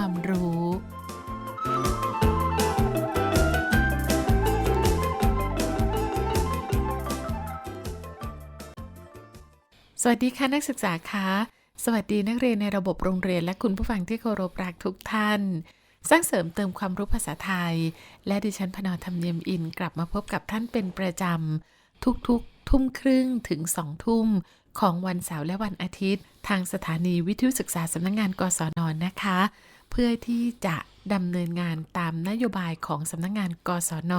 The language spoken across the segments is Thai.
ความรู้ สวัสดีค่ะนักศึกษาคะสวัสดีนักเรียนในระบบโรงเรียนและคุณผู้ฟังที่เคารพรักทุกท่าน สร้างเสริมเติมความรู้ภาษาไทย และดิฉันพนอธรรมเนียมอินกลับมาพบกับท่านเป็นประจำ ทุกๆ ทุ่มครึ่งถึงสองทุ่ม ของวันเสาร์และวันอาทิตย์ ทางสถานีวิทยุศึกษาสำนักงงานกศนนะคะ เพื่อที่จะดำเนินงานตามนโยบายของสำนักงงานกศน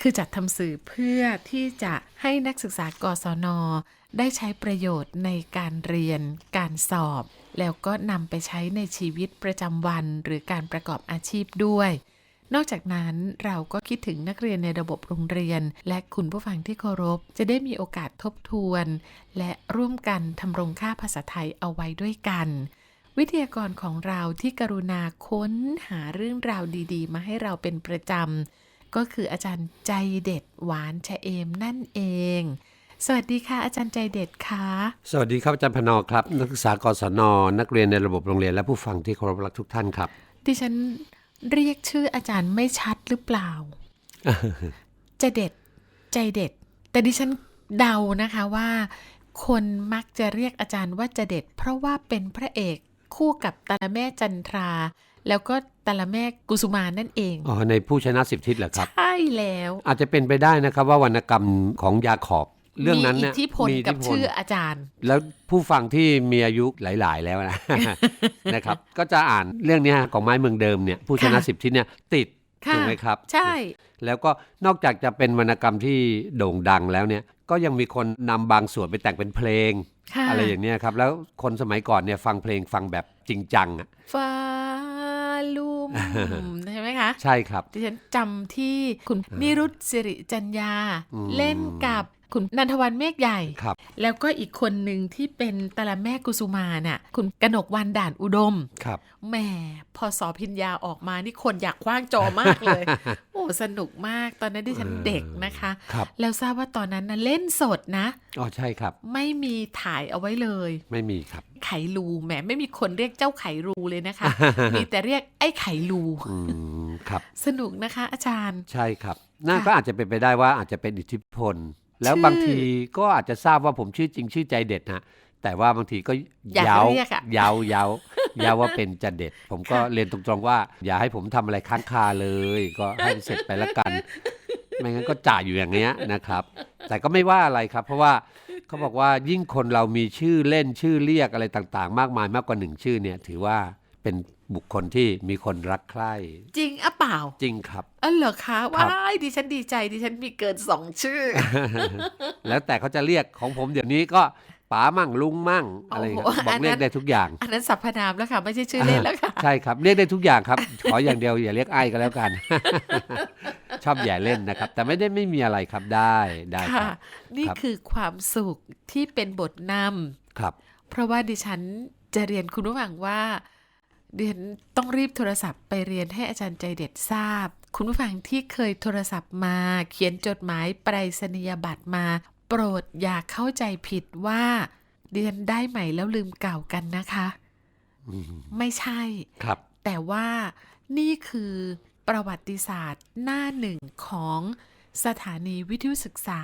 คือจัดทำสื่อเพื่อที่จะให้นักศึกษากศน ได้ใช้ประโยชน์ในการเรียน การสอบ แล้วก็นำไปใช้ในชีวิตประจำวัน หรือการประกอบอาชีพด้วย นอกจากนั้นเราก็คิดถึงนักเรียนในระบบโรงเรียน และคุณผู้ฟังที่เคารพ จะได้มีโอกาสทบทวน และร่วมกันทำรงค่าภาษาไทยเอาไว้ด้วยกัน วิทยากรของเราที่กรุณาค้นหาเรื่องราวดี ๆ มาให้เราเป็นประจำ ก็คืออาจารย์ใจเด็ดหวานชะเอมนั่นเอง สวัสดีค่ะอาจารย์ใจเด็ดค่ะ สวัสดีครับอาจารย์พนอครับ นักศึกษากศนนักเรียนในระบบโรงเรียนและผู้ฟังที่เคารพรักทุกท่านครับ ดิฉันเรียกชื่ออาจารย์ไม่ชัดหรือเปล่า จะเด็ดใจเด็ด แต่ดิฉันเดานะคะว่า คนมักจะเรียกอาจารย์ว่าจะเด็ด เพราะว่าเป็นพระเอก คู่กับตาละแม่จันทรา แล้วก็ตาละแม่กุสุมานั่นเอง อ๋อ ในผู้ชนะสิบทิศเหรอครับ ใช่แล้ว อาจจะเป็นไปได้นะครับว่าวรรณกรรมของยาขอบเรื่องนั้นมีเนี่อิยทธิพลมีกับชื่ออาจารย์ แล้วผู้ฟังที่มีอายุหลาย ๆ แล้วนะนะครับ ก็จะอ่านเรื่องเนี้ยของไม้เมืองเดิมเนี่ยผู้ชนะค่ะสิบทิศเนี่ยติดค่ะ ถูกไหมครับ ใช่ แล้วก็นอกจากจะเป็นวรรณกรรมที่โด่งดังแล้วเนี่ยก็ยังมีคนนำบางส่วนไปแต่งเป็นเพลงค่ะอะไรอย่างเนี้ยครับ แล้วคนสมัยก่อนเนี่ยฟังเพลงฟังแบบจริงจังอะฟ้าลุ่มใช่ไหมคะใช่ครับดิฉันจำที่คุณนิรุตสิริจัญญาอืมเล่นกับ คุณนันทวันเมฆใหญ่ครับแล้วก็อีกคนหนึ่งที่เป็นตาละแม่กุสุมาน่ะ คุณกนกวันด่านอุดม ครับ แหม พอสอพิญญาออกมา นี่คนอยากคว้างจอมากเลย โอ้ สนุกมาก ตอนนั้นดิฉันเออเด็กนะคะครับแล้วทราบว่าตอนนั้นนะเล่นสดนะ อ๋อ ใช่ครับ ไม่มีถ่ายเอาไว้เลย ไม่มีครับ ไขลูแหม ไม่มีคนเรียกเจ้าไขรูเลยนะคะ มีแต่เรียกไอ้ไขลูอืมครับ สนุกนะคะ อาจารย์ ใช่ครับน่าค่ะก็อาจจะเป็นไปได้ว่าอาจจะเป็นอิทธิพล แล้วชื่อบางทีก็อาจจะทราบว่าผมชื่อจริงชื่อใจเด็ดนะแต่ว่าบางทีก็อยากเย้าเรียกอะเย้าเย้าเย้าว่าเป็นจะเด็ด ผมก็ค่ะเรียนตรงๆว่า อย่าให้ผมทำอะไรค้างคาเลย ก็ให้เสร็จไปละกัน ไม่งั้นก็จ่ายอยู่อย่างเงี้ยนะครับ แต่ก็ไม่ว่าอะไรครับ เพราะว่าเขาบอกว่ายิ่งคนเรามีชื่อเล่นชื่อเรียกอะไรต่างๆ มากมายมากกว่าหนึ่งชื่อเนี่ย ถือว่า เป็นบุคคลที่มีคนรักใคร่จริงอะเปล่า จริงครับเออเหรอคะครัว้าบยดิฉันดีใจดิฉันมีเกินสองชื่อ แล้วแต่เขาจะเรียกของผมเดี๋ยวนี้ก็ป๋ามั่งลุงมั่งอะไรครับโอ้โหบออักนนั้นเรียกได้ทุกอย่าง อันนั้นสรรพนามแล้วค่ะ ไม่ใช่ชื่อเล่นแล้วค่ะ ใช่ครับเรียกได้ทุกอย่างครับ ขออย่างเดียวอย่าเรียกไอ้ก็แล้วกัน ชอบแย่เล่นนะครับ แต่ไม่ได้ไม่มีอะไรครับได้ได้คค่ะรับนี่ครับคือความสุขที่เป็นบทนครับำเพราะว่าดิฉันจะเรียนคุณผู้ฟังว่า ดิฉันต้องรีบโทรศัพท์ไปเรียนให้อาจารย์ใจเด็ดทราบ คุณผู้ฟังที่เคยโทรศัพท์มา เขียนจดหมายไปรษณียบัตรมา โปรดอย่าเข้าใจผิดว่าดิฉันได้ใหม่แล้วลืมเก่ากันนะคะอืมไม่ใช่ครับ แต่ว่านี่คือประวัติศาสตร์หน้าหนึ่งของสถานีวิทยุศึกษา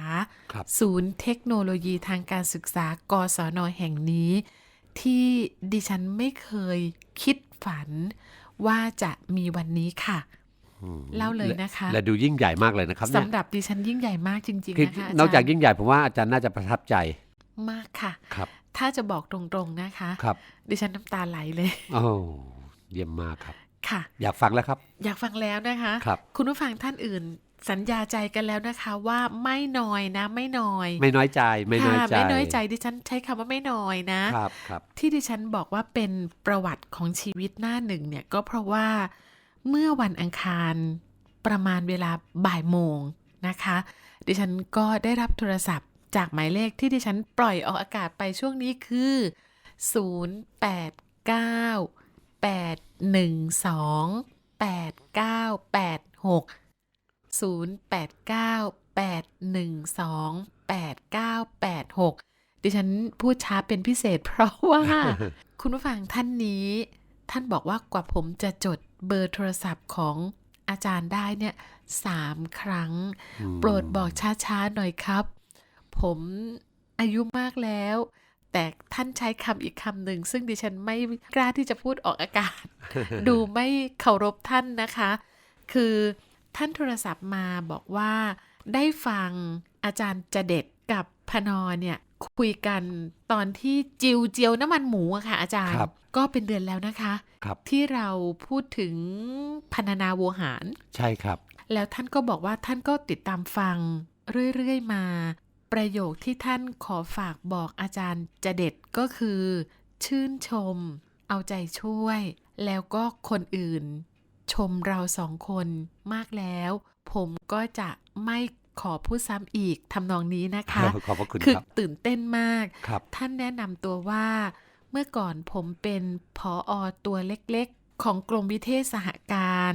ครับศูนย์เทคโนโลยีทางการศึกษากศนแห่งนี้ ที่ดิฉันไม่เคยคิดฝันว่าจะมีวันนี้ค่ะอืมเล่าเลยนะคะ และดูยิ่งใหญ่มากเลยนะครับเนี่ยสำหรับดิฉันยิ่งใหญ่มากจริงคือๆนะคะนอกจากรย์ยิ่งใหญ่ผมว่าอาจารย์น่าจะประทับใจมากค่ะครับ ถ้าจะบอกตรงๆนะคะครับดิฉันน้ำตาไหลเลยโอ้เยี่ยมมากครับค่ะ อยากฟังแล้วครับ อยากฟังแล้วนะคะครับคุณผู้ฟังท่านอื่น สัญญาใจกันแล้วนะคะว่าไม่น้อยนะ ไม่น้อย ไม่น้อยใจไม่น้อยค่ะใจไม่น้อยใจดิฉันใช้คำว่าไม่น้อยนะครับครับที่ดิฉันบอกว่าเป็นประวัติของชีวิตหน้าหนึ่งเนี่ยก็เพราะว่าเมื่อวันอังคารประมาณเวลาบ่ายโมงนะคะ ดิฉันก็ได้รับโทรศัพท์จากหมายเลขที่ดิฉันปล่อยออกอากาศไปช่วงนี้คือ 089 812 8986 089 812 8986 ดิฉันพูดช้าเป็นพิเศษเพราะว่า คุณผู้ฟังท่านนี้ ท่านบอกว่ากว่าผมจะจดเบอร์โทรศัพท์ของอาจารย์ได้เนี่ยสามครั้งอืมโปรดบอกช้าๆหน่อยครับ ผมอายุมากแล้ว แต่ท่านใช้คำอีกคำหนึ่ง ซึ่งดิฉันไม่กล้าที่จะพูดออกอากาศ ดูไม่เคารพท่านนะคะ คือ ท่านโทรศัพท์มาบอกว่าได้ฟังอาจารย์จะเด็ดกับพนอเนี่ยคุยกันตอนที่จิวเจียวน้ำมันหมูอะค่ะ อาจารย์ครับก็เป็นเดือนแล้วนะคะครับที่เราพูดถึงพันนาโวหาร ใช่ครับ แล้วท่านก็บอกว่าท่านก็ติดตามฟังเรื่อยๆมา ประโยคที่ท่านขอฝากบอกอาจารย์จะเด็ดก็คือ ชื่นชม เอาใจช่วย แล้วก็คนอื่น ชมเราสองคนมากแล้ว ผมก็จะไม่ขอพูดซ้ำอีกทำนองนี้นะคะ ขอบพระคุณคือครับตื่นเต้นมากครับท่านแนะนำตัวว่า เมื่อก่อนผมเป็นผออตัวเล็กๆ ของกรมวิเทศสหการ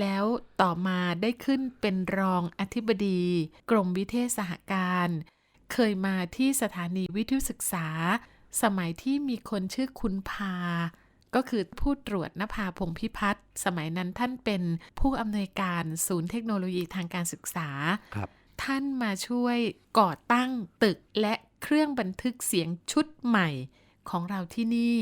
แล้วต่อมาได้ขึ้นเป็นรองอธิบดี กรมวิเทศสหการ เคยมาที่สถานีวิทยุศึกษา สมัยที่มีคนชื่อคุณพา ก็คือผู้ตรวจนภาพงพิพัฒน์สมัยนั้นท่านเป็นผู้อำนวยการศูนย์เทคโนโลยีทางการศึกษาครับท่านมาช่วยก่อตั้งตึกและเครื่องบันทึกเสียงชุดใหม่ของเราที่นี่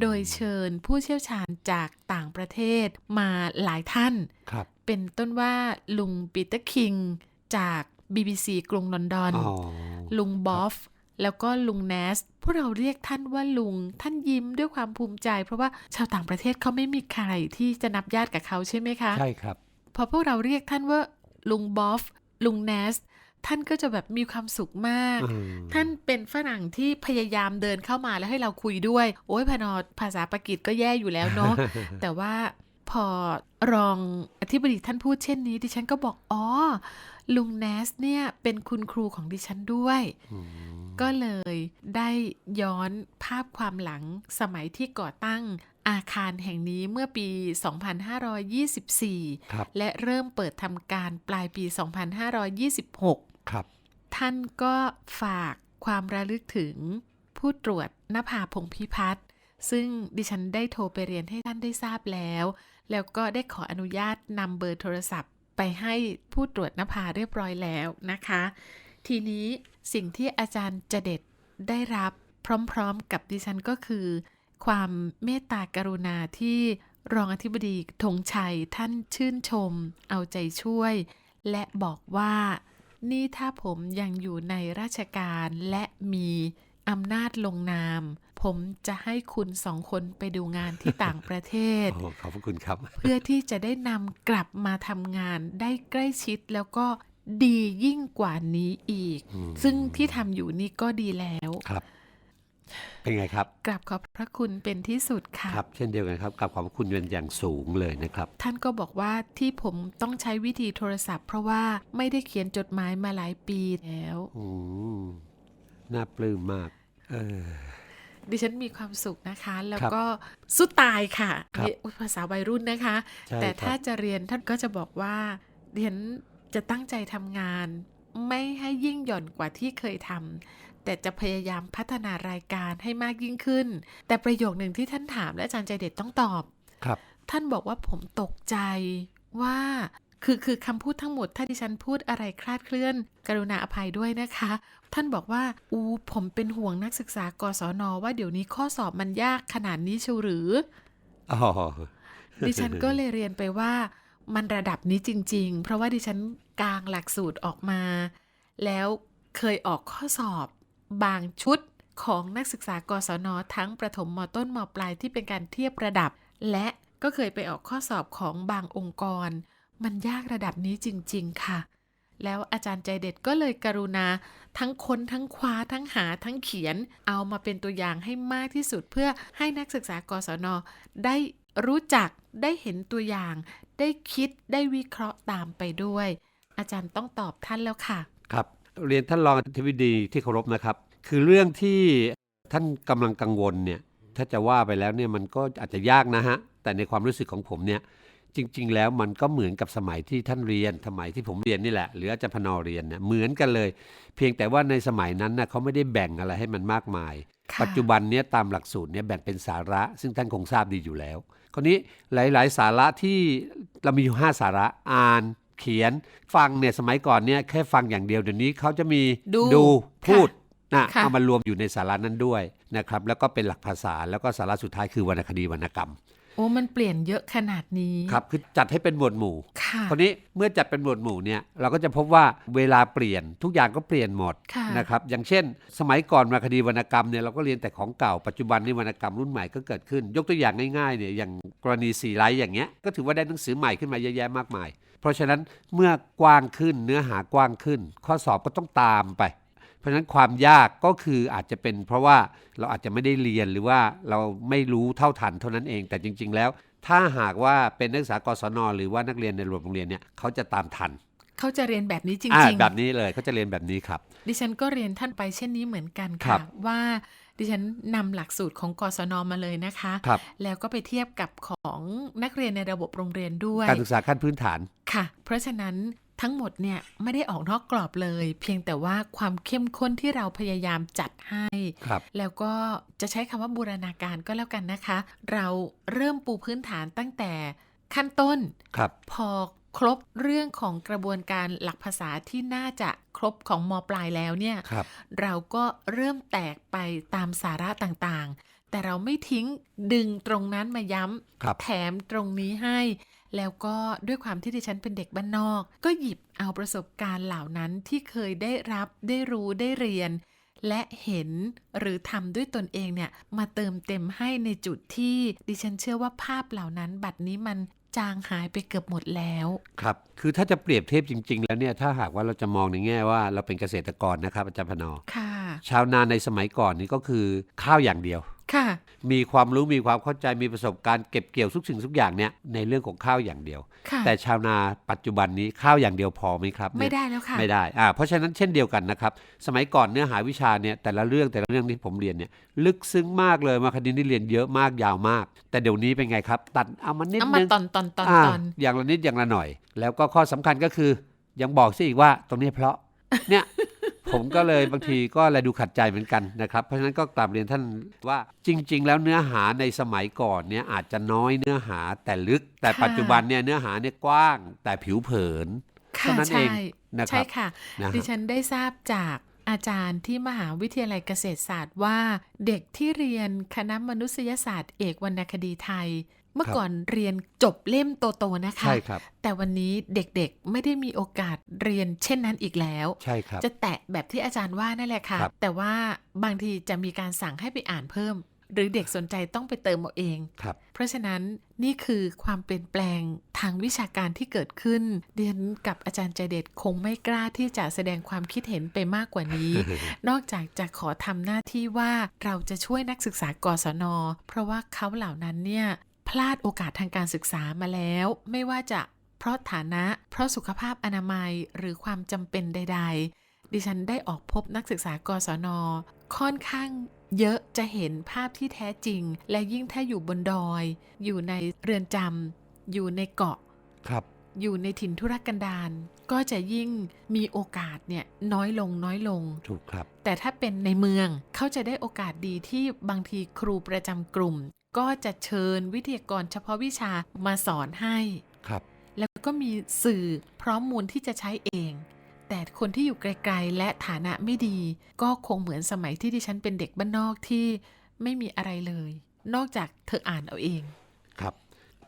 โดยเชิญผู้เชี่ยวชาญจากต่างประเทศมาหลายท่านครับเป็นต้นว่าลุงปีเตอร์คิงจาก BBC กรุงลอนดอนอ๋อลุงบอฟ แล้วก็ลุงแนสพวกเราเรียกท่านว่าลุง ท่านยิ้มด้วยความภูมิใจ เพราะว่าชาวต่างประเทศเขาไม่มีใครที่จะนับญาติกับเขาใช่ไหมคะ ใช่ครับ พอพวกเราเรียกท่านว่าลุงบอฟ ลุงแนสท่านก็จะแบบมีความสุขมากอืมท่านเป็นฝรั่งที่พยายามเดินเข้ามาแล้วให้เราคุยด้วย โอ้ยพนอภาษาปากีสก็แย่อยู่แล้วเนาะ แต่ว่าพอรองอธิบดีท่านพูดเช่นนี้ ดิฉันก็บอก อ๋อ ลุงแนสเนี่ยเป็นคุณครูของดิฉันด้วยอืม ก็เลยได้ย้อนภาพความหลังสมัยที่ก่อตั้งอาคารแห่งนี้เมื่อปี 2524ครับและเริ่มเปิดทำการปลายปี 2526 ครับ ท่านก็ฝากความระลึกถึงผู้ตรวจนภาพงพิพัฒน์ซึ่งดิฉันได้โทรไปเรียนให้ท่านได้ทราบแล้ว แล้วก็ได้ขออนุญาตนำเบอร์โทรศัพท์ไปให้ผู้ตรวจนภาเรียบร้อยแล้วนะคะ ทีนี้ สิ่งที่อาจารย์จะเด็ดได้รับพร้อมๆกับดิฉันก็คือ ความเมตตากรุณาที่รองอธิบดีธงชัยท่านชื่นชม เอาใจช่วย และบอกว่า นี่ถ้าผมยังอยู่ในราชการและมีอำนาจลงนาม ผมจะให้คุณสองคนไปดูงานที่ต่างประเทศโอ้ขอบพระคุณครับ เพื่อที่จะได้นำกลับมาทำงานได้ใกล้ชิดแล้วก็ ดียิ่งกว่านี้อีกอืมซึ่งที่ทำอยู่นี่ก็ดีแล้วครับ เป็นไงครับกราบขอบพระคุณเป็นที่สุดค่ะครับ เช่นเดียวกันครับกับขอบพระคุณเป็นอย่างสูงเลยนะครับ ท่านก็บอกว่าที่ผมต้องใช้วิธีโทรศัพท์ เพราะว่าไม่ได้เขียนจดหมายมาหลายปีแล้วอืมน่าปลื้มมาก เออดิฉันมีความสุขนะคะ แล้วครับก็สู้ตายค่ะครับนี่อุ๊ยภาษาวัยรุ่นนะคะใช่แต่ครับถ้าจะเรียนท่านก็จะบอกว่าเรียน จะตั้งใจทำงาน ไม่ให้ยิ่งหย่อนกว่าที่เคยทำแต่จะพยายามพัฒนารายการให้มากยิ่งขึ้น แต่ประโยคหนึ่งที่ท่านถามและอาจารย์ใจเด็ดต้องตอบครับ ท่านบอกว่าผมตกใจว่าคือคือคำพูดทั้งหมด ถ้าดิฉันพูดอะไรคลาดเคลื่อน กรุณาอภัยด้วยนะคะ ท่านบอกว่า อูผมเป็นห่วงนักศึกษากศนว่าเดี๋ยวนี้ข้อสอบมันยากขนาดนี้เชียวหรืออ๋อดิฉันก็เลยเรียนไปว่า มันระดับนี้จริง ๆ เพราะว่าดิฉันกางหลักสูตรออกมา แล้วเคยออกข้อสอบบางชุดของนักศึกษากศนทั้งประถมมต้นมปลายที่เป็นการเทียบระดับ และก็เคยไปออกข้อสอบของบางองค์กร มันยากระดับนี้จริง ๆ ค่ะ แล้วอาจารย์ใจเด็ดก็เลยกรุณา ทั้งค้นทั้งคว้าทั้งหาทั้งเขียน เอามาเป็นตัวอย่างให้มากที่สุดเพื่อให้นักศึกษากศนได้รู้จักได้เห็นตัวอย่าง ได้คิดได้วิเคราะห์ตามไปด้วย อาจารย์ต้องตอบท่านแล้วค่ะ ครับ เรียนท่านรองอธิบดีที่เคารพนะครับ คือเรื่องที่ท่านกำลังกังวลเนี่ยถ้าจะว่าไปแล้วเนี่ยมันก็อาจจะยากนะฮะ แต่ในความรู้สึกของผมเนี่ยจริง ๆ แล้วมันก็เหมือนกับสมัยที่ท่านเรียนสมัยที่ผมเรียนนี่แหละ หรืออาจารย์พนอเรียนเนี่ยเหมือนกันเลย เพียงแต่ว่าในสมัยนั้นนะเขาไม่ได้แบ่งอะไรให้มันมากมายค่ะปัจจุบันเนี้ยตามหลักสูตรเนี่ยแบ่งเป็นสาระ ซึ่งท่านคงทราบดีอยู่แล้ว คราวนี้หลาย ๆ สาระที่เรามีอยู่ห้าสาระอ่านเขียนฟังเนี่ยสมัยก่อนเนี่ยแค่ฟังอย่างเดียวเดี๋ยวนี้เขาจะมีดูพูดนะค่ะเอามารวมอยู่ในสาระนั้นด้วยนะครับแล้วก็เป็นหลักภาษาแล้วก็สาระสุดท้ายคือวรรณคดีวรรณกรรมโอ้มันเปลี่ยนเยอะขนาดนี้ครับคือจัดให้เป็นหมวดหมู่ค่ะคราวนี้เมื่อจัดเป็นหมวดหมู่เนี่ยเราก็จะพบว่าเวลาเปลี่ยนทุกอย่างก็เปลี่ยนหมดค่ะนะครับอย่างเช่น สมัยก่อนวรรณคดีวรรณกรรมเนี่ยเราก็เรียนแต่ของเก่าปัจจุบันนี่วรรณกรรมรุ่นใหม่ก็เกิดขึ้น ยกตัวอย่างง่ายๆเนี่ยอย่างกรณีสีไลท์อย่างเงี้ยก็ถือว่าได้หนังสือใหม่ขึ้นมาเยอะแยะมากมาย เพราะฉะนั้นเมื่อกว้างขึ้นเนื้อหากว้างขึ้น ข้อสอบก็ต้องตามไป เพราะฉะนั้นความยากก็คืออาจจะเป็น เพราะว่าเราอาจจะไม่ได้เรียนหรือว่าเราไม่รู้เท่าทันเท่านั้นเอง แต่จริง ๆ แล้ว ถ้าหากว่าเป็นนักศึกษากศนหรือว่านักเรียนในโรงเรียนเนี่ยเขาจะตามทันเขาจะเรียนแบบนี้จอ่าริงแบบนี้เลยเขาจะเรียนแบบนี้ครับๆดิฉันก็เรียนท่านไปเช่นนี้เหมือนกันครัค่ะบว่าดิฉันนำหลักสูตรของกศนมาเลยนะคะครับแล้วก็ไปเทียบกับของนักเรียนในระบบโรงเรียนด้วย การศึกษาขั้นพื้นฐานค่ะ เพราะฉะนั้น ทั้งหมดเนี่ยไม่ได้ออกนอกกรอบเลย เพียงแต่ว่าความเข้มข้นที่เราพยายามจัดให้ครับแล้วก็จะใช้คำว่าบูรณาการก็แล้วกันนะคะ เราเริ่มปูพื้นฐานตั้งแต่ขั้นต้นครับพอครบเรื่องของกระบวนการหลักภาษาที่น่าจะครบของมปลายแล้วเนี่ยครับเราก็เริ่มแตกไปตามสาระต่างๆ แต่เราไม่ทิ้งดึงตรงนั้นมาย้ครับำแถมตรงนี้ให้ แล้วก็ด้วยความที่ดิฉันเป็นเด็กบ้านนอก ก็หยิบเอาประสบการณ์เหล่านั้นที่เคยได้รับได้รู้ได้เรียน และเห็นหรือทำด้วยตนเองเนี่ยมาเติมเต็มให้ในจุดที่ดิฉันเชื่อว่าภาพเหล่านั้น บัดนี้มันจางหายไปเกือบหมดแล้ว ครับ คือถ้าจะเปรียบเทียบจริง ๆ แล้วเนี่ย ถ้าหากว่าเราจะมองในแง่ว่าเราเป็นเกษตรกรนะครับอาจารย์พนอค่ะ ชาวนาในสมัยก่อนนี่ก็คือข้าวอย่างเดียว ค่ะ มีความรู้มีความเข้าใจมีประสบการณ์เก็บเกี่ยวทุกสิ่งทุกอย่างเนี่ยในเรื่องของข้าวอย่างเดียวค่ะแต่ชาวนาปัจจุบันนี้ข้าวอย่างเดียวพอไหมครับเนี่ยไม่ได้แล้วค่ะไม่ได้อ่าเพราะฉะนั้นเช่นเดียวกันนะครับ สมัยก่อนเนื้อหาวิชาเนี่ยแต่ละเรื่องแต่ละเรื่องที่ผมเรียนเนี่ยลึกซึ้งมากเลยมาคดีนี่เรียนเยอะมากยาวมาก แต่เดี๋ยวนี้เป็นไงครับ ตัดเอามานิดเอามานึงตอนตอนตอนอ่าตอนอย่างละนิดอย่างละหน่อย แล้วก็ข้อสำคัญก็คือยังบอกซิอีกว่าตรงนี้เพราะเนี่ย ผมก็เลยบางทีก็เลดูขัดใจเหมือนกันนะครับ เพราะฉะนั้นก็กลับเรียนท่านว่าจริง ๆ แล้วเนื้อหาในสมัยก่อนเนี่ยอาจจะน้อยเนื้อหาแต่ลึก แต่ปัจจุบันเนี่ยเนื้อหาเนี่ยกว้าง แต่ผิวเผินเท่านั้นเองนะครับใช่ค่ะนะดิฉันได้ทราบจากอาจารย์ที่มหาวิทยาลัยเกษตรศาสตร์ว่า เด็กที่เรียนคณะมนุษยศาสตร์เอกวรรณคดีไทย มื่อก่อนเรียนจบเล่มโตๆนะคะ ใช่ครับ แต่วันนี้เด็กๆไม่ได้มีโอกาสเรียนเช่นนั้นอีกแล้ว ใช่ครับ จะแตะแบบที่อาจารย์ว่านั่นแหละค่ะครับแต่ว่าบางทีจะมีการสั่งให้ไปอ่านเพิ่ม หรือเด็กสนใจต้องไปเติมเอาเองครับ เพราะฉะนั้นนี่คือความเปลี่ยนแปลงทางวิชาการที่เกิดขึ้นเรียนกับอาจารย์ใจเด็ดคงไม่กล้าที่จะแสดงความคิดเห็นไปมากกว่านี้ นอกจากจะขอทำหน้าที่ว่าเราจะช่วยนักศึกษากศน เพราะว่าเขาเหล่านั้นเนี่ย พลาดโอกาสทางการศึกษามาแล้ว ไม่ว่าจะเพราะฐานะ เพราะสุขภาพอนามัยหรือความจำเป็นใด ๆ ดิฉันได้ออกพบนักศึกษากศน ค่อนข้างเยอะจะเห็นภาพที่แท้จริง และยิ่งถ้าอยู่บนดอย อยู่ในเรือนจำอยู่ในเกาะครับ อยู่ในถิ่นธุรกันดารก็จะยิ่งมีโอกาสเนี่ยน้อยลงน้อยลง ถูกครับ แต่ถ้าเป็นในเมืองเขาจะได้โอกาสดีที่บางทีครูประจำกลุ่ม ก็จะเชิญวิทยากรเฉพาะวิชามาสอนให้ ครับ แล้วก็มีสื่อพร้อมมูลที่จะใช้เอง แต่คนที่อยู่ไกล ๆ และฐานะไม่ดี ก็คงเหมือนสมัยที่ดิฉันเป็นเด็กบ้านนอกที่ไม่มีอะไรเลย นอกจากเธออ่านเอาเอง ครับ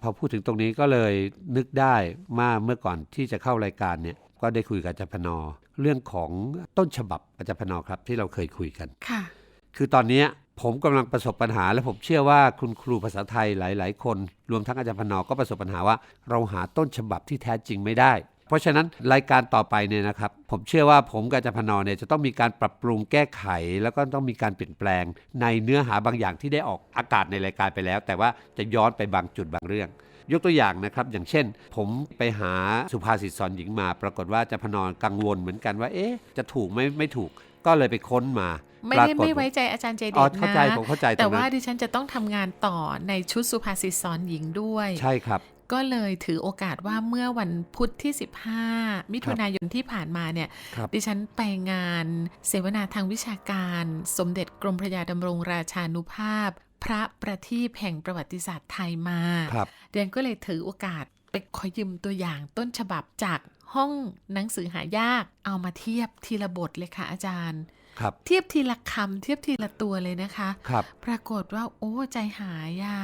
พอพูดถึงตรงนี้ก็เลยนึกได้มาเมื่อก่อนที่จะเข้ารายการเนี่ย ก็ได้คุยกับอาจารย์พนอ เรื่องของต้นฉบับอาจารย์พนอครับที่เราเคยคุยกัน ค่ะ คือตอนเนี้ย ผมกำลังประสบปัญหา และผมเชื่อว่าคุณครูภาษาไทยหลาย ๆ คน รวมทั้งอาจารย์พนอก็ประสบปัญหาว่า เราหาต้นฉบับที่แท้จริงไม่ได้ เพราะฉะนั้นรายการต่อไปเนี่ยนะครับ ผมเชื่อว่าผมกับอาจารย์พนอเนี่ยจะต้องมีการปรับปรุงแก้ไข แล้วก็ต้องมีการเปลี่ยนแปลง ในเนื้อหาบางอย่างที่ได้ออกอากาศในรายการไปแล้ว แต่ว่าจะย้อนไปบางจุดบางเรื่องยกตัวอย่างนะครับ อย่างเช่น ผมไปหาสุภาษิตสอนหญิงมา ปรากฏว่าอาจารย์พนอกังวลเหมือนกันว่า เอ๊ะ จะถูกไหมไม่ถูก ก็เลยไปค้นมา ไม่ปราได้กฏไม่ไว้ใจอาจารย์เจเดอ๋อชเข้านะใจผมเข้าใจตแต่รงว่านั้นดิฉันจะต้องทำงานต่อในชุดสุภาษิตสอนหญิงด้วยใช่ครับก็เลยถือโอกาสว่าเมื่อวันพุธที่ 15 มิถุนายนที่ผ่านมาเนี่ยครับดิฉันไปงานเสวนาทางวิชาการ สมเด็จกรมพระยาดำรงราชานุภาพ พระประทีปแห่งประวัติศาสตร์ไทยมาครับเดือนก็เลยถือโอกาสไปขอยืมตัวอย่างต้นฉบับจากห้องหนังสือหายากเอามาเทียบทีละบทเลยค่ะอาจารย์ ครับเทียบทีละคำเทียบทีละตัวเลยนะคะครับปรากฏว่าโอ้ใจหายอะ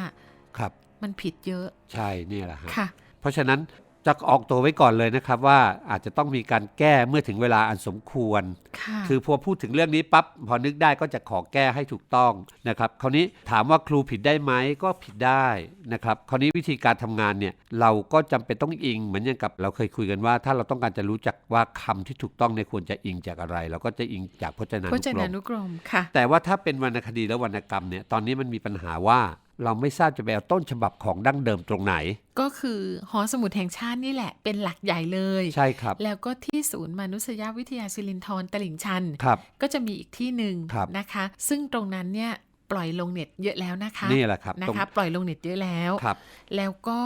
ครับ มันผิดเยอะ ใช่เนี่ยแหละฮะค่ะ เพราะฉะนั้น จะออกตัวไว้ก่อนเลยนะครับว่าอาจจะต้องมีการแก้เมื่อถึงเวลาอันสมควรค่ะคือพอพูดถึงเรื่องนี้ปั๊บพอนึกได้ก็จะขอแก้ให้ถูกต้องนะครับคราวนี้ถามว่าครูผิดได้ไหมก็ผิดได้นะครับคราวนี้วิธีการทำงานเนี่ยเราก็จำเป็นต้องอิงเหมือนอย่างกับเราเคยคุยกันว่า ถ้าเราต้องการจะรู้จักว่าคำที่ถูกต้องเนี่ยควรจะอิงจากอะไร เราก็จะอิงจากพจนาพนุจกรนามนุกรมค่ะแต่ว่าถ้าเป็นวรรณคดีและวรรณกรรมเนี่ยตอนนี้มันมีปัญหาว่า เราไม่ทราบจะไปเอาต้นฉบับของดั้งเดิมตรงไหน ก็คือหอสมุดแห่งชาตินี่แหละ เป็นหลักใหญ่เลย ใช่ครับ แล้วก็ที่ศูนย์มนุษยวิทยาศิรินทรตลิ่งชันครับก็จะมีอีกที่หนึ่งครับนะคะ ซึ่งตรงนั้นเนี่ย ปล่อยลงเน็ตเยอะแล้วนะคะนี่แหละครับนะตรงคะปล่อยลงเน็ตเยอะแล้วครับ แล้วก็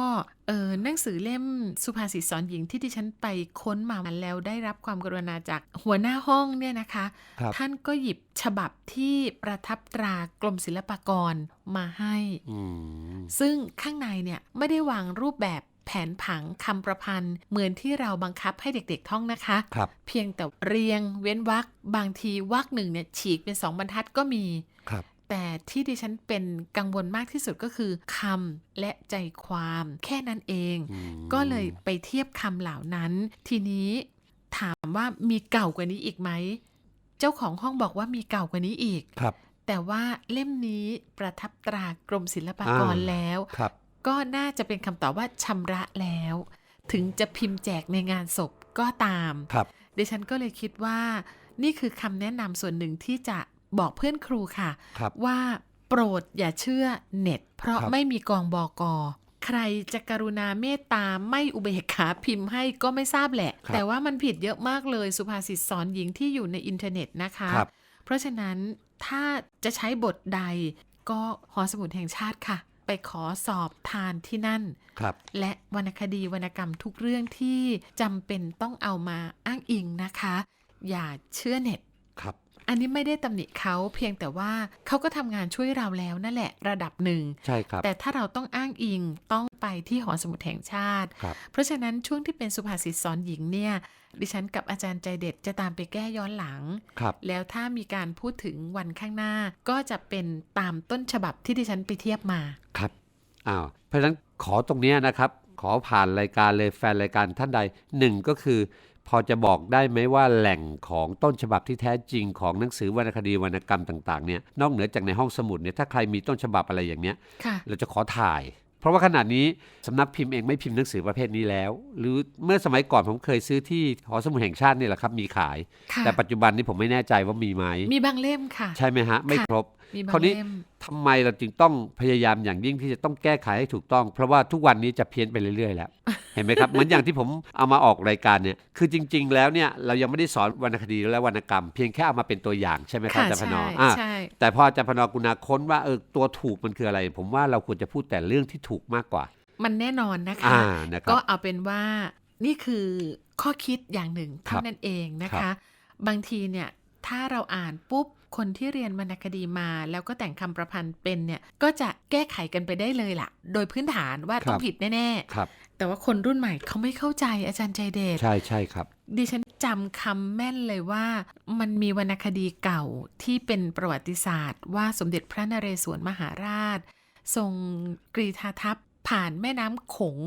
เออหนังสือเล่มสุภาษิตสอนหญิงที่ดิฉันไปค้นมาแล้วได้รับความกรุณาจากหัวหน้าห้องเนี่ยนะคะครับท่านก็หยิบฉบับที่ประทับตรากรมศิลปากรมาให้อืมซึ่งข้างในเนี่ยไม่ได้วางรูปแบบแผนผังคำประพันธ์ เหมือนที่เราบังคับให้เด็กๆท่องนะคะครับเพียงแต่เรียงเว้นวรรคบางทีวรรคหนึ่งเนี่ยฉีกเป็นสองบรรทัดก็มีครับ แต่ที่ดิฉันเป็นกังวลมากที่สุดก็คือคำและใจความแค่นั้นเองอืมก็เลยไปเทียบคำเหล่านั้น ทีนี้ถามว่ามีเก่ากว่านี้อีกไหม เจ้าของห้องบอกว่ามีเก่ากว่านี้อีกครับ แต่ว่าเล่มนี้ประทับตรากรมศิลปากรอ่าแล้วครับก็น่าจะเป็นคำตอบว่าชำระแล้ว ถึงจะพิมพ์แจกในงานศพก็ตามครับดิฉันก็เลยคิดว่า นี่คือคำแนะนำส่วนหนึ่งที่จะ บอกเพื่อนครูค่ะครับว่าโปรดอย่าเชื่อเน็ต เพราะครับไม่มีกองบอกอใครจะกรุณาเมตตาไม่อุเบกขาพิมพ์ให้ก็ไม่ทราบแหละครับแต่ว่ามันผิดเยอะมากเลยสุภาษิตสอนหญิงที่อยู่ในอินเทอร์เน็ตนะคะครับเพราะฉะนั้นถ้าจะใช้บทใดก็หอสมุดแห่งชาติค่ะ ไปขอสอบทานที่นั่นครับและวรรณคดีวรรณกรรมทุกเรื่องที่จำเป็นต้องเอามาอ้างอิงนะคะ อย่าเชื่อเน็ตครับ อันนี้ไม่ได้ตำหนิเขาเพียงแต่ว่าเขาก็ทำงานช่วยเราแล้วนั่นแหละระดับหนึ่งใช่ครับแต่ถ้าเราต้องอ้างอิงต้องไปที่หอสมุดแห่งชาติครับเพราะฉะนั้นช่วงที่เป็นสุภาษิตสอนหญิงเนี่ยดิฉันกับอาจารย์ใจเด็ดจะตามไปแก้ย้อนหลังครับแล้วถ้ามีการพูดถึงวันข้างหน้า ก็จะเป็นตามต้นฉบับที่ดิฉันไปเทียบมาครับอ้าวเพราะฉะนั้นขอตรงเนี้ยนะครับ ขอผ่านรายการเลยแฟนรายการท่านใดหนึ่งก็คือ พอจะบอกได้ไหมว่าแหล่งของต้นฉบับที่แท้จริงของหนังสือวรรณคดีวรรณกรรมต่างๆเนี่ยนอกเหนือจากในห้องสมุดเนี่ยถ้าใครมีต้นฉบับอะไรอย่างเนี้ยค่ะเราจะขอถ่าย เพราะว่าขนาดนี้สำนักพิมพ์เองไม่พิมพ์หนังสือประเภทนี้แล้ว หรือเมื่อสมัยก่อนผมเคยซื้อที่หอสมุดแห่งชาตินี่แหละครับมีขายค่ะแต่ปัจจุบันนี้ผมไม่แน่ใจว่ามีไหมมีบางเล่มค่ะ ใช่ไหมฮะไม่ค่ะครบมีบา ครางวนี้เล่มทำไมเราจึงต้องพยายามอย่างยิ่งที่จะต้องแก้ไขให้ถูกต้อง เพราะว่าทุกวันนี้จะเพี้ยนไปเรื่อยๆแล้ว เห็นไหมครับเหมือนอย่างที่ผมเอามาออกรายการเนี่ยคือจริง ๆ แล้วเนี่ยเรายังไม่ได้สอนวรรณคดีและวรรณกรรม เพียงแค่เอามาเป็นตัวอย่างใช่ไหมครับค่ะอาจารย์พนใช่อะใช่แต่พออาจารย์พนกุณาค้นว่าเออตัวถูกมันคืออะไร ผมว่าเราควรจะพูดแต่เรื่องที่ถูกมากกว่า มันแน่นอนนะคะอ่านะคก็รับเอาเป็นว่านี่คือข้อคิดอย่างหนึ่งครัเท่าบนั้นเองนะครัคะบบางทีเนี่ยถ้าเราอ่านปุ๊บ คนที่เรียนวรรณคดีมา แล้วก็แต่งคำประพันธ์เป็นเนี่ยก็จะแก้ไขกันไปได้เลยล่ะ โดยพื้นฐานว่าต้องผิดแน่ครับๆแต่ว่าคนรุ่นใหม่เขาไม่เข้าใจอาจารย์ใจเดชใช่ใช่ครับ ดิฉันจำคำแม่นเลยว่ามันมีวรรณคดีเก่าที่เป็นประวัติศาสตร์ ว่าสมเด็จพระนเรศวรมหาราช ทรงกรีธาทัพผ่านแม่น้ำโขง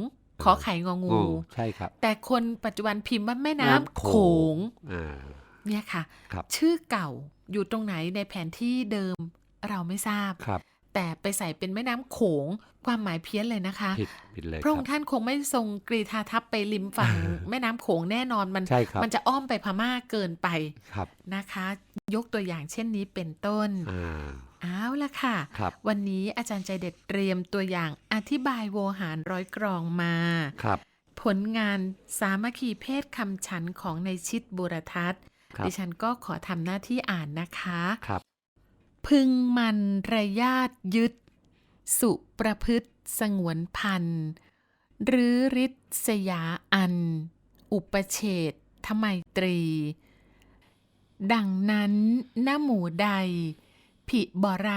ขอไข่งองูโอ้ใช่ครับ แต่คนปัจจุบันพิมพ์ว่าแม่น้ำโขงอ่า เนี่ยค่ะ ครับ ชื่อเก่าอยู่ตรงไหนในแผนที่เดิมเราไม่ทราบ ครับแต่ไปใส่เป็นแม่น้ำโขงความหมายเพี้ยนเลยนะคะ ผิดผิดเลยพระคองรับค์ท่านคงไม่ทรงกรีธาทัพไปริมฝั่ง แม่น้ำโขงแน่นอนมัน ใช่ครับ มันจะอ้อมไปพม่าเกินไปครับนะคะ ยกตัวอย่างเช่นนี้เป็นต้น อ่าเอาละค่ะ ครับ วันนี้อาจารย์ใจเด็ดเตรียมตัวอย่างอธิบายโวหารร้อยกรองมา ครับ ผลงานสามัคคีเพศคำฉันของในชิดบุรทัศน์ ครับดิฉันก็ขอทำหน้าที่อ่านนะคะ ครับ พึงมันระยาดยึด สุประพฤติสงวนพันธ์หรือริษยาอัน อุปเฉดทไมตรี ดังนั้นหน้าหมู่ใด ผิบ่ไร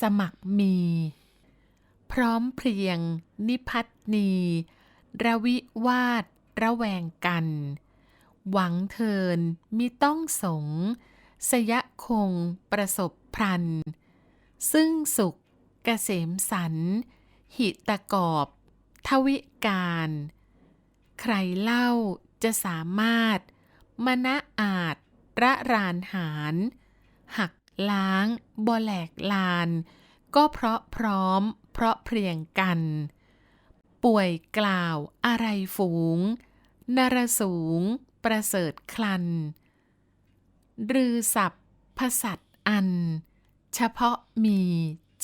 สมัครมี พร้อมเพรียง นิพัตนีระวิวาดระแวงกัน หวังเทินมิต้องสง สยะคงประสบพรัน ซึ่งสุขเกษมสัน หิตกอบ ทวิการ ใครเล่าจะสามารถ มณะอาจระรานหาร หักล้างบแหลกลาน ก็เพราะพร้อม เพราะเพรียงกัน ป่วยกล่าวอะไรฝูง นรสูง ประเสริฐคลัน รือศัพท์พสัตอัน เฉพาะมี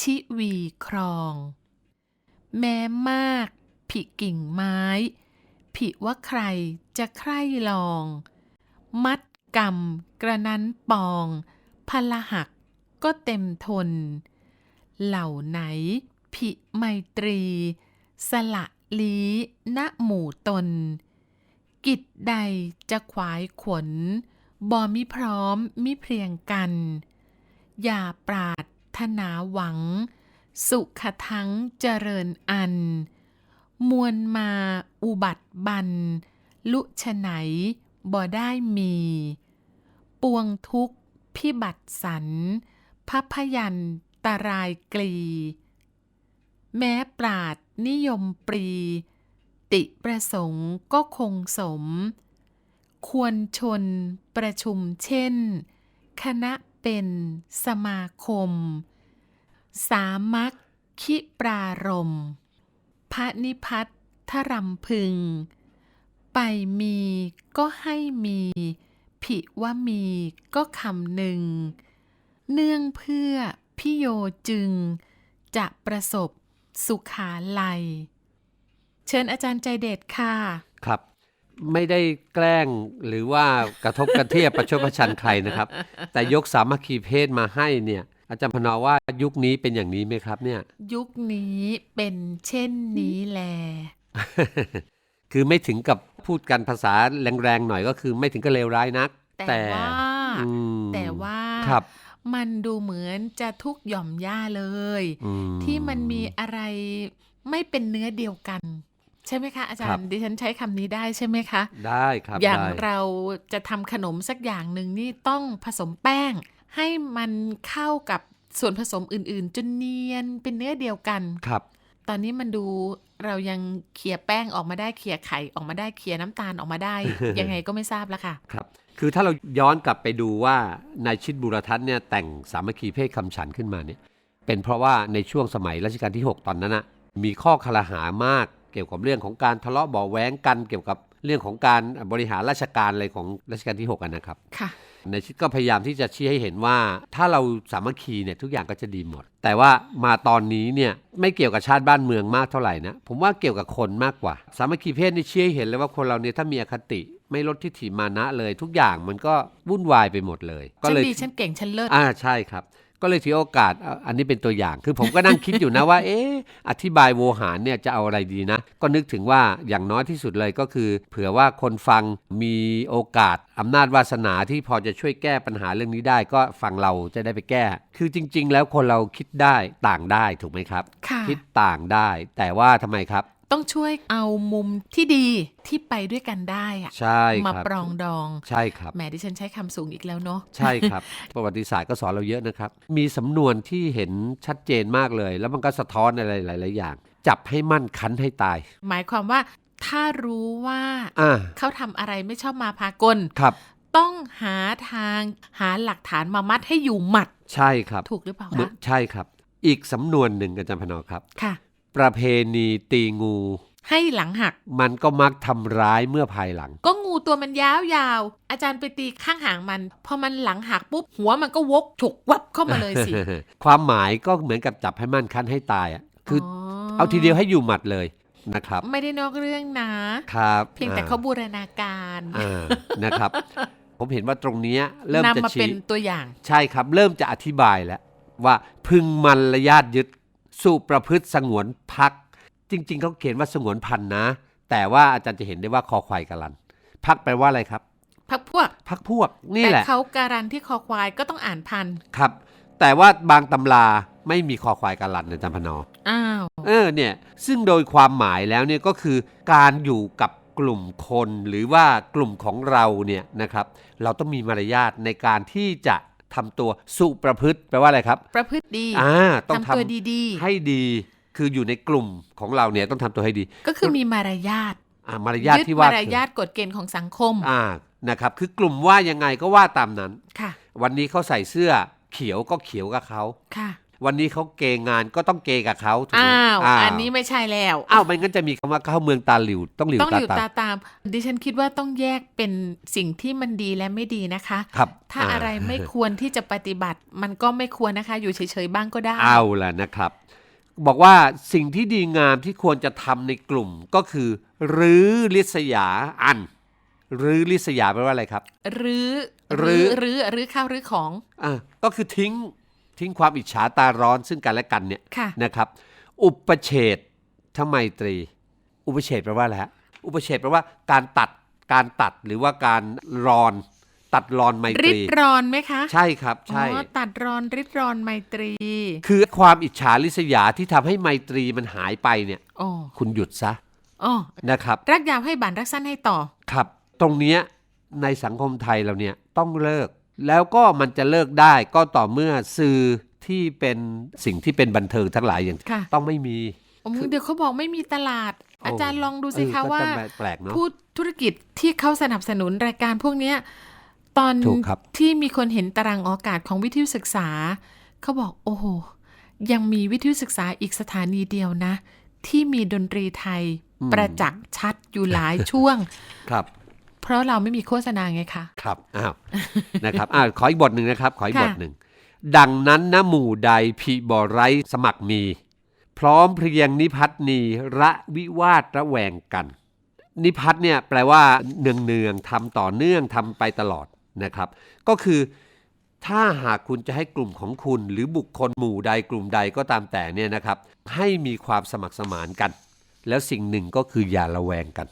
ชิวีครอง แม้มาก ผิกิ่งไม้ ผิว่าใครจะใคร่ลอง มัดกรรมกระนั้นปองพลหักก็เต็มทน เหล่าไหน ผิไมตรี สละลีณหมู่ตน กิจใดจะขวายขนบอมิพร้อมมิเพรียงกัน อย่าปรารถนาหวัง สุขทั้งเจริญอัน มวลมาอุบัติบัน ลุฉไหนบ่ได้มี ปวงทุกพิบัติสันพัพยันตรายกลี แม้ปราดนิยมปรี ติประสงค์ก็คงสม ควรชนประชุมเช่น คณะเป็นสมาคม สามัคคิปรารมพระนิพัทธรำพึง ไปมีก็ให้มี ผิว่ามีก็คำหนึ่ง เนื่องเพื่อพิโยจึง จะประสบสุขาลัย เชิญอาจารย์ใจเด็ดค่ะครับ ไม่ได้แกล้งหรือว่ากระทบกระเทียบประชดประชันใครนะครับ แต่ยกสามัคคีเพศมาให้เนี่ยอาจารย์พนอว่ายุคนี้เป็นอย่างนี้ไหมครับเนี่ย ยุคนี้เป็นเช่นนี้แล คือไม่ถึงกับพูดกันภาษาแรงๆหน่อยก็คือไม่ถึงกับเลวร้ายนัก แต่ว่าอืมแต่ว่าครับมันดูเหมือนจะทุกข์หย่อมย่าเลยอืที่มันมีอะไรไม่เป็นเนื้อเดียวกัน ใช่ไหมคะอาจาครัรบย์ดิฉันใช้คำนี้ได้ใช่ไหมคะ ได้ครับอย่างได้เราจะทำขนมสักอย่างหนึ่งนี่ต้องผสมแป้ง ให้มันเข้ากับส่วนผสมอื่นๆ จนเนียนเป็นเนื้อเดียวกัน ครับ ตอนนี้มันดูเรายังเขี่ยแป้งออกมาได้เขี่ยไข่ออกมาได้เขี่ยน้ำตาลออกมาได้ ยังไงก็ไม่ทราบละค่ะ ครับ คือถ้าเราย้อนกลับไปดูว่านายชิดบุรทัศน์เนี่ยแต่งสามัคคีเพศคำฉันขึ้นมาเนี่ยเป็นเพราะว่าในช่วงสมัยรัชกาลที่ 6 ตอนนั้นนะมีข้อคลหามาก เกี่ยวกับเรื่องของการทะเลาะเบาะแว้งกัน เกี่ยวกับเรื่องของการบริหารราชการอะไรของรัชกาลที่6กันนะครับค่ะในชิดก็พยายามที่จะชี้ให้เห็นว่า ถ้าเราสามัคคีเนี่ยทุกอย่างก็จะดีหมด แต่ว่ามาตอนนี้เนี่ยไม่เกี่ยวกับชาติบ้านเมืองมากเท่าไหร่นะผมว่าเกี่ยวกับคนมากกว่า สามัคคีเพศนี่ชี้ให้เห็นเลยว่าคนเราเนี่ยถ้ามีอคติไม่ลดทิฐิมานะเลย ทุกอย่างมันก็วุ่นวายไปหมดเลย ก็ฉันเลยดีฉันเก่งฉันเลิศอ่าใช่ครับ ก็เลยถือโอกาสเอาอันนี้เป็นตัวอย่าง คือผมก็นั่งคิดอยู่นะว่า เอ๊ะอธิบายโวหารเนี่ยจะเอาอะไรดีนะ ก็นึกถึงว่าอย่างน้อยที่สุดเลยก็คือ เผื่อว่าคนฟังมีโอกาสอำนาจวาสนาที่พอจะช่วยแก้ปัญหาเรื่องนี้ได้ ก็ฟังเราจะได้ไปแก้ คือจริง ๆ แล้วคนเราคิดได้ต่างได้ถูกไหมครับค่ะคิดต่างได้ แต่ว่าทำไมครับ ต้องช่วยเอามุมที่ดีที่ไปด้วยกันได้อะใช่มาครับปรองดองใช่ครับ แหมดิฉันใช้คำสูงอีกแล้วเนาะ ใช่ครับ ประวัติศาสตร์ก็สอนเราเยอะนะครับ มีสำนวนที่เห็นชัดเจนมากเลย แล้วมันก็สะท้อนอะไรหลาย ๆ อย่าง จับให้มั่นคันให้ตาย หมายความว่าถ้ารู้ว่าอ่า เขาทำอะไรไม่ชอบมาพากล ครับ ต้องหาทางหาหลักฐานมามัดให้อยู่หมัด ใช่ครับถูกหรือเปล่าเหมือคะนใช่ครับ อีกสำนวนหนึ่งอาจารย์พนอครับ ค่ะ ประเพณีตีงู ให้หลังหัก มันก็มักทำร้ายเมื่อภายหลัง ก็งูตัวมันยาวๆอาจารย์ไปตีข้างหางมัน พอมันหลังหักปุ๊บหัวมันก็วกฉกวับเข้ามาเลยสิ ความหมายก็เหมือนกับจับให้มั่นคันให้ตายอะคืออเอาทีเดียวให้อยู่หมัดเลยนะครับ ไม่ได้นอกเรื่องนะครับ เพียงแต่อ่เขาบูรณาการอ่านะครับ ผมเห็นว่าตรงเนี้ยเริ่มจะนำมาเป็ชี้นตัวอย่าง ใช่ครับ เริ่มจะอธิบายแล้วว่าพึงมันระยาดยึด สู่ประพฤติสงวนพัก จริง ๆเขาเขียนว่าสงวนพันธุ์นะ แต่ว่าอาจารย์จะเห็นได้ว่าคอควายกะลัน พักแปลว่าอะไรครับพักพวกพักพวกนี่แต่แหละเขาการันที่คอควายก็ต้องอ่านพันครับ แต่ว่าบางตำราไม่มีคอควายกะลันในจำพนออ้าวเออเนี่ยซึ่งโดยความหมายแล้วเนี่ยก็คือการอยู่กับกลุ่มคนหรือว่ากลุ่มของเราเนี่ยนะครับ เราต้องมีมารยาทในการที่จะ ทำตัวสุประพฤติแปลว่าอะไรครับ ประพฤติดีอ่าต้องทำตัวทำดีให้ดี คืออยู่ในกลุ่มของเราเนี่ยต้องทำตัวให้ดีๆก็คือมีมารยาทอ่ามารยาทยึดที่ว่ามารยาทกฎเกณฑ์ของสังคมอ่านะครับ คือกลุ่มว่ายังไงก็ว่าตามนั้นค่ะ วันนี้เขาใส่เสื้อเขียวก็เขียวกับเขาค่ะ วันนี้เขาเกงงานก็ต้องเกกับเขาถูกไหมอ้าวาวอันนี้ไม่ใช่แล้วอ้าวมันก็จะมีคำว่าเข้าเมืองตาหลิวต้องหลิวต้องหตาลิวตาตาตาม ดิฉันคิดว่าต้องแยกเป็นสิ่งที่มันดีและไม่ดีนะคะครับถ้าอะไรไม่ควรที่จะปฏิบัติ มันก็ไม่ควรนะคะ อยู่เฉยๆบ้างก็ได้เอาล่ะนะครับ บอกว่าสิ่งที่ดีงามที่ควรจะทำในกลุ่มก็คือรื้อลิษยาอันรื้อลิษยาแปลว่าอะไรครับหรือหรือหรือหรือข้าวหรือของอ่าก็คือทิ้ง ทิ้งความอิจฉาตาร้อนซึ่งกันและกันเนี่ยค่ะ นะครับ อุปเฉดทไมตรี อุปเฉดแปลว่าอะไรฮะอุปเฉดแปลว่าการตัดการตัดหรือว่าการรอน ตัดรอนไมตริรี ดรอนไหมคะใช่ครับใช่ อ๋อตัดรอนริดรอนไมตรีคือความอิจฉาริษยาที่ทำให้ไมตรีมันหายไปเนี่ยโอ้คุณหยุดซะโอ้นะครับ รักยาวให้บันรักสั้นให้ต่อ ครับ ตรงเนี้ยในสังคมไทยเราเนี่ยต้องเลิก แล้วก็มันจะเลิกได้ก็ต่อเมื่อสื่อที่เป็นสิ่งที่เป็นบันเทิงทั้งหลายอย่างค่ะต้องไม่มีโอ้มึงเดี๋ยวเขาบอกไม่มีตลาดโอ้อาจารย์ลองดูสิเออคะก็ว่าจะแปลกๆเนาะผู้ธุรกิจที่เขาสนับสนุนรายการพวกเนี้ยตอนถูกครับที่มีคนเห็นตารางออกอากาศของวิทยุศึกษา เขาบอกโอ้โห ยังมีวิทยุศึกษาอีกสถานีเดียวนะ ที่มีดนตรีไทยประจักษ์ชัดอยู่หลายช่วง ครับ เพราะเราไม่มีโฆษณาไงคะ ครับ อ้าว นะครับอ่าขออีกบทหนึ่งนะครับ ขออีกค่ะบทหนึ่ง ดังนั้นนะหมู่ใดพิบอไรสมัครมี พร้อมเพรียงนิพัฒนีระวิวาทระแวงกัน นิพัฒน์เนี่ยแปลว่าเนืองเนืองๆทำต่อเนื่องทำไปตลอดนะครับ ก็คือถ้าหากคุณจะให้กลุ่มของคุณ หรือบุคคลหมู่ใดกลุ่มใดก็ตามแต่เนี่ยนะครับ ให้มีความสมัครสมานกัน แล้วสิ่งหนึ่งก็คืออย่าระแวงกัน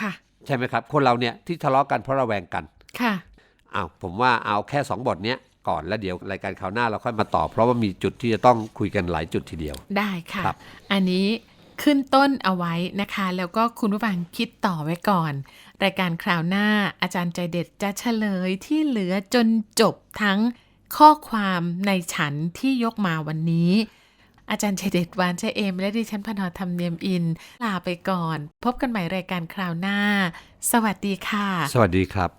ค่ะ ใช่ไหมครับ คนเราเนี่ยที่ทะเลาะกันเพราะระแวงกัน ค่ะอ้าวผมว่าเอาแค่ 2 บทเนี้ยก่อนแล้วเดี๋ยวรายการคราวหน้าเราค่อยมาต่อ เพราะว่ามีจุดที่จะต้องคุยกันหลายจุดทีเดียว ได้ค่ะ ครับ อันนี้ขึ้นต้นเอาไว้นะคะ แล้วก็คุณผู้ฟังคิดต่อไว้ก่อน รายการคราวหน้าอาจารย์ใจเด็ดจะเฉลยที่เหลือจนจบทั้งข้อความในฉันที่ยกมาวันนี้ อาจารย์เจเดตวานเจเอม และดิฉันพนอธรรมเนียมอิน ลาไปก่อน พบกันใหม่รายการคราวหน้า สวัสดีค่ะ สวัสดีครับ